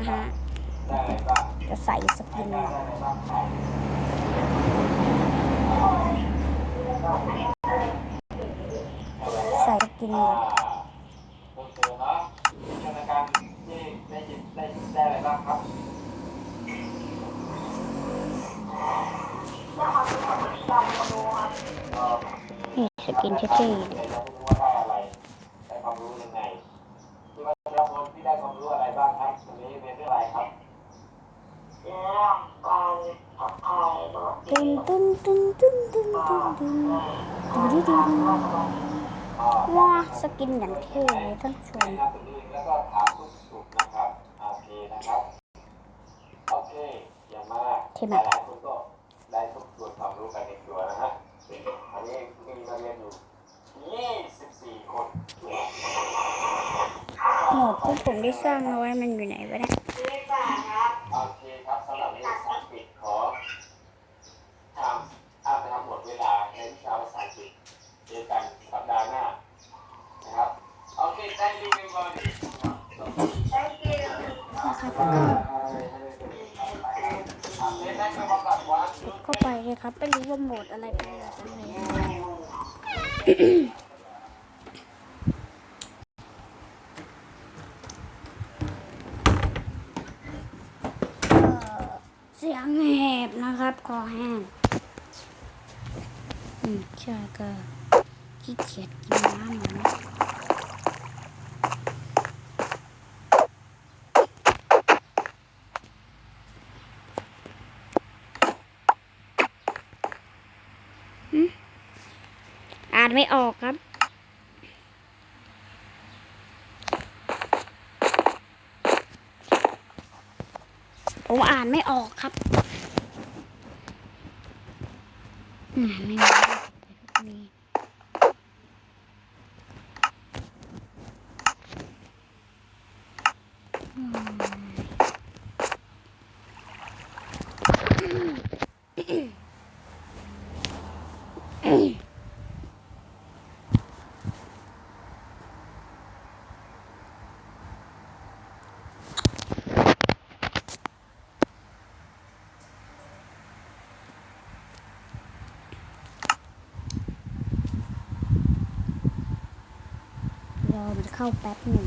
นะฮะจะใส่สกินใส่สกินโอเคนะวิทยาการที่ได้ยินได้ได้ไรบ้างครับนี่สกินเท่ๆ ที่ว่าเราคนที่ได้ความรู้อะไรบ้างครับวันนี้เป็นเรื่องอะไรครับเรื่องการขับถ่ายรถตึ้นตึ้นตึ้นตึ้นตึ้นตึ้นตึ้นดูดิดูดิอ่าว้าสกินอย่างเท่เลยท่านผู้ชมนามสกุลแล้วก็ถามทุกสุขนะครับโอเคนะครับโอเคอย่างมากเท่หมากลายๆคนก็ได้ทบทวนความรู้ไปในตัวนะฮะอันนี้มีมาเรียนอยู่24คนโหมดที่ผมได้สร้างเอาไว้มันอยู่ไหนวะเนี่ยนี่จ้าครับโอเคครับสำหรับวิชาภาษาอังกฤษขอทำอาไปทำหมดเวลาในวิชาภาษาอังกฤษเจอกันสัปดาห์หน้านะครับโอเค thank you everybody ได้กินนะครับก็เล่นได้ก็มาก่อนว่าเข้าไปเลยครับไม่รู้ว่าโหมดอะไรเป็นอะไรเอ่อเสียงแหบ นะคอแห้งอืมใช่ก็ขี้เกียจกินน้ำเหมือนอ่านไม่ออกครับผมอ่านไม่ออกครับอ่าน ไม่ออกแต่ทุกนี้อืม รอมันเข้าแป๊บหนึ่ง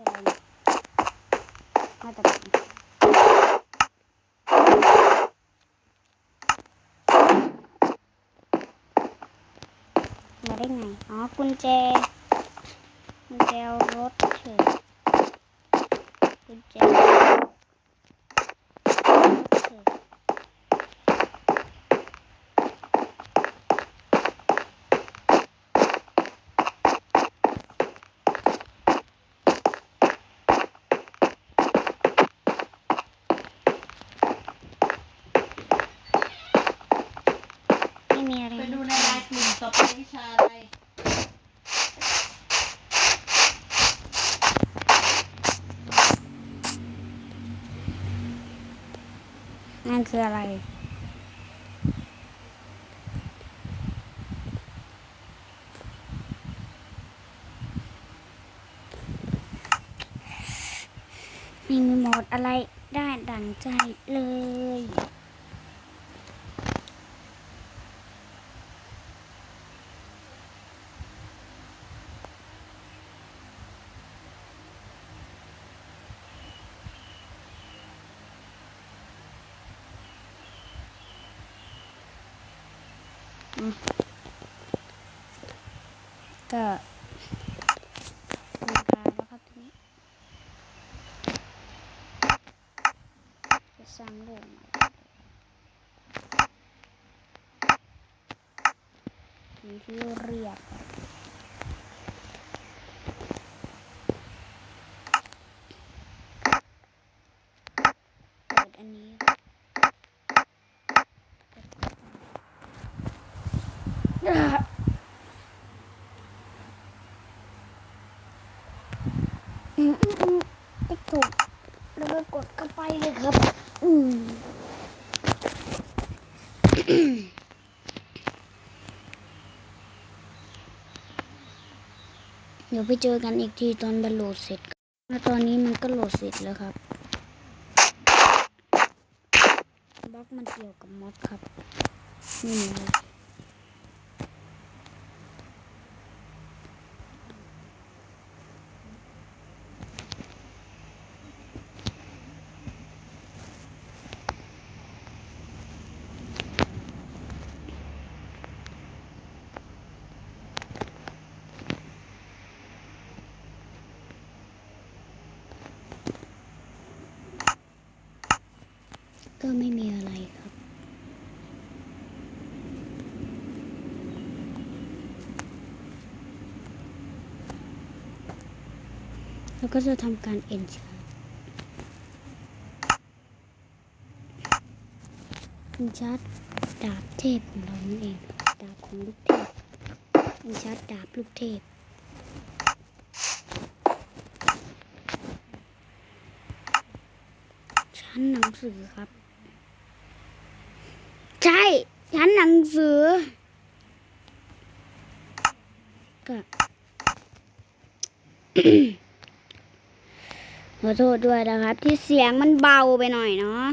มาจากไหนมาได้ไง อ๋อ กุญแจ กุญแจรถเฉยกุญแจ คืออะไร มีโหมดอะไรได้ดังใจเลย ก็มีคาแล้วครับทีนี้จะสร้างเรื่องใหม่มีที่เรียกครับเปิดอันนี้ครับ อืมอืมอืม ติ๊กถูกแล้วก็กดเข้าไปเลยครับ อืมเดี๋ยวไปเจอกันอีกทีตอนมันโหลดเสร็จแล้วตอนนี้มันก็โหลดเสร็จแล้วครับ บล็อกมันเกี่ยวกับมอดครับ นี่เลย ก็ไม่มีอะไรครับ แล้วก็จะทำการเอนชาร์เอนชาร์ดาบเทพของเรานั่นเอง ดาบของลูกเทพเอนชาร์ดาบลูกเทพชั้นหนังสือครับ ช่ชั้นหนังสือก็ขอโทษด้วยนะครับ ที่เสียงมันเบาไปหน่อยเนาะ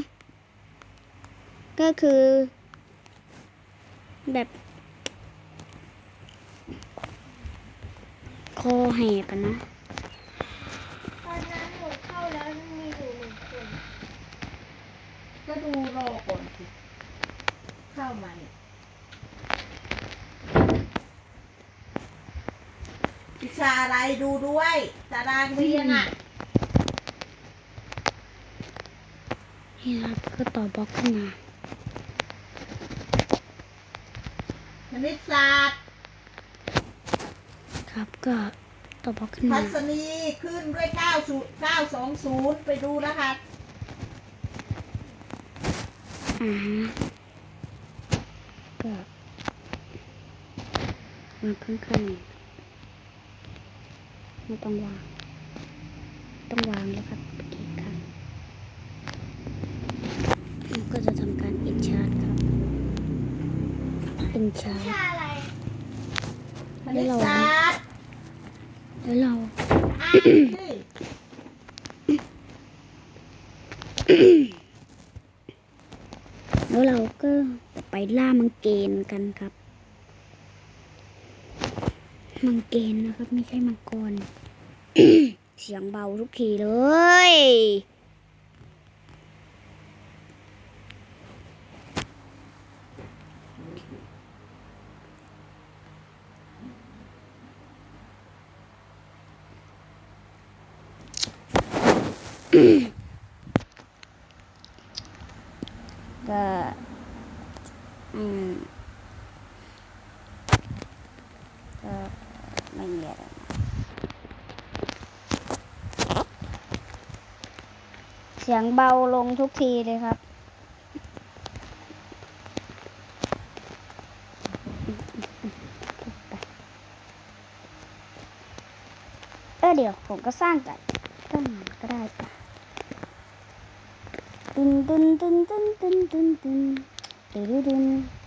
ก็คือ แบบ คอแหบอะเนะตอนนั้นหนูเข้าแล้วมีอยู่หนึ่งคนก็ดูรอก่อน มาเนี่ยวิชาอะไรดูด้วยตารางเรียนอะ นี่นะครับก็ต่อบล็อกขึ้นมา คณิตศาสตร์ครับก็ต่อบล็อกขึ้นพัมาศนีขึ้นด้วย9 920 ไปดูรหัส อ่าฮะ ก็วางข้างๆไม่ต้องวาง ต้องวางแล้วครับโอเครับแล้วก็จะทำการอินชาร์จครับอินชาร์จวิชาอะไราแล้วเราแล้วเราก็ ล่ามังเกรกันครับ มังเกรนะครับ ไม่ใช่มังกร เสียงเบาทุกทีเลยก็อืมก็ไม่มีอะไรมากเสียงเบาลงทุกทีเลยครับ เออเดี๋ยวผมก็สร้างกันต้นก็ได้ปะตึนตึนตึนตึนตึนตึนตึนตึนตึน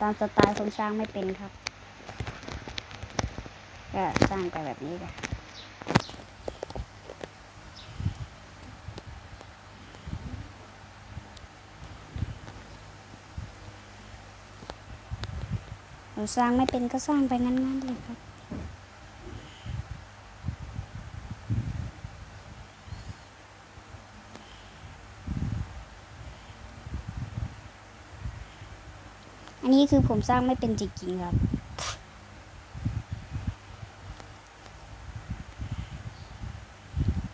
ตามสไตล์คนสร้างไม่เป็นครับ ก็สร้างไปแบบนี้เลยเราสร้างไม่เป็นก็สร้างไปงั้นๆเลยครับ นนี้คือผมสร้างไม่เป็นจริงๆครับ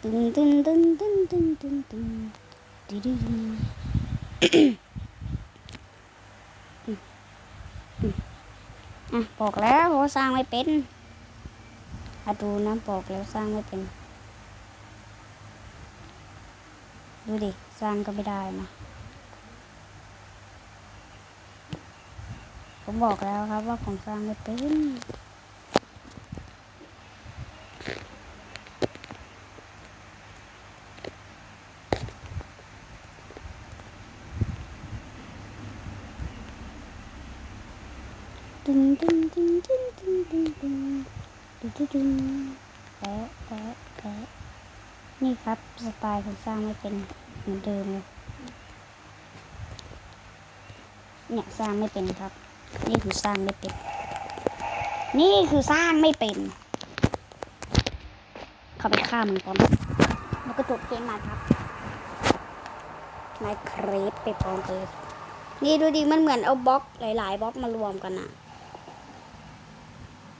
ตึงตึงตึงตึงตึงตึงตึงตึงตึงอะบอกแล้วว่าสร้างไม่เป็นอะดูนะบอกแล้วสร้างไม่เป็น ดูดิ สร้างก็ไม่ได้นะ ผมบอกแล้วครับว่าผมสร้างไม่เป็นตึงตึงตึงตึงตึงตึงตึงตึงตึงตึงแปะแปะแปะนี่ครับสไตล์ผมสร้างไม่เป็นเหมือนเดิมเลยเนี่ยสร้างไม่เป็นครับ นี่คือสร้างไม่เป็น นี่คือสร้างไม่เป็น เข้าไปฆ่ามันก่อนแล้วก็จบเกมมาครับนายเครปไปพร้อมกันเลยนี่ดูดิมันเหมือนเอาบล็อกหลาย ๆบล็อกมารวมกันอะ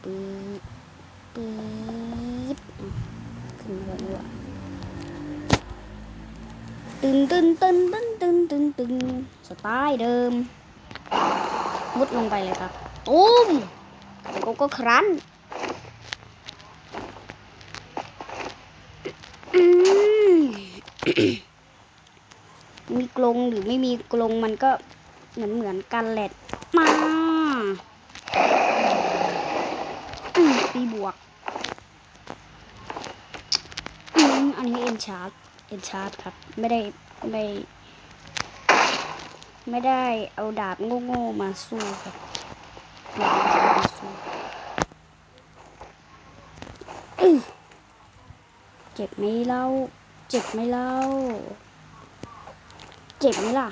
ปี๊บปี๊บขึ้นมาด้วะตึงตึงตึงตึงตึงตึงตึงสไตล์เดิม มุดลงไปเลยครับตุ้มแล้วก็ก็ครั้นมีกรงหรือไม่มีกรงมันก็เหมือนเหมือนกันแหละมาอืมตีบวกอันนี้เอ็นชาร์ดเอ็นชาร์ดครับ ไม่ได้ไม่ ไม่ได้เอาดาบโง่ๆมาสู้ครับไม่ได้เอามาสู้เจ็บไหมเล่า เจ็บไหมเล่า เจ็บไหมล่ะ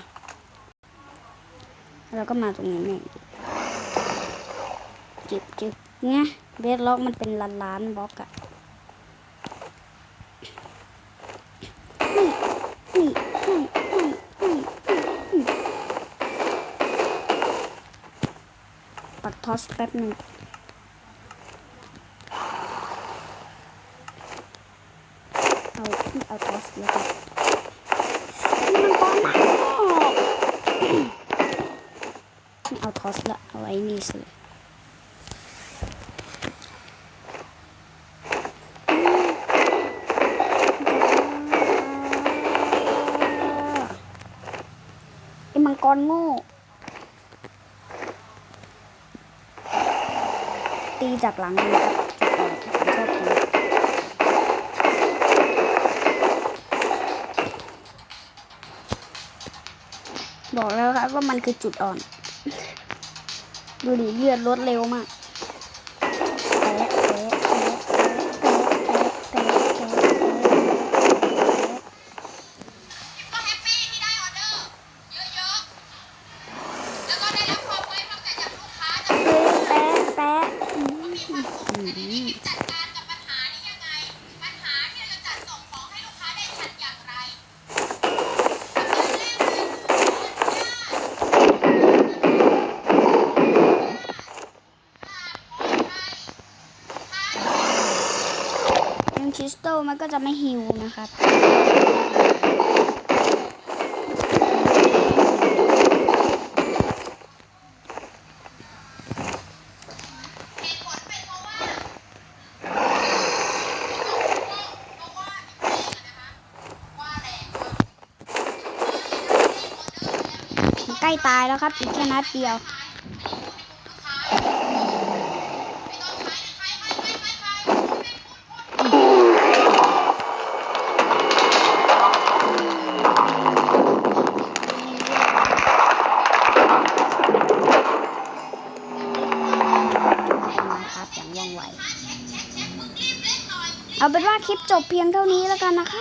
แล้วก็มาตรงนี้เองเจ็บเจ็บเนี่ยเบสล็อกมันเป็นล้านล้านๆบล็อกอะนี่นี่นี่นี่นี่นี่ปัดท อสแป๊บหนึ่งเอาเอาทอสแล้วกันนี่มันก้อนหนักไม่เอาทอสละเอาไอ้นี่สิไอ้มังกรโง่ ตีจากหลังเลยครับจุดอ่อนชอบตีบอกแล้วครับว่ามันคือจุดอ่อน ดูดิเลือดลดเร็วมาก มันก็จะไม่หิวนะครับใกล้ตายแล้วครับ อีกแค่นัดเดียว จบเพียงเท่านี้แล้วกันนะคะ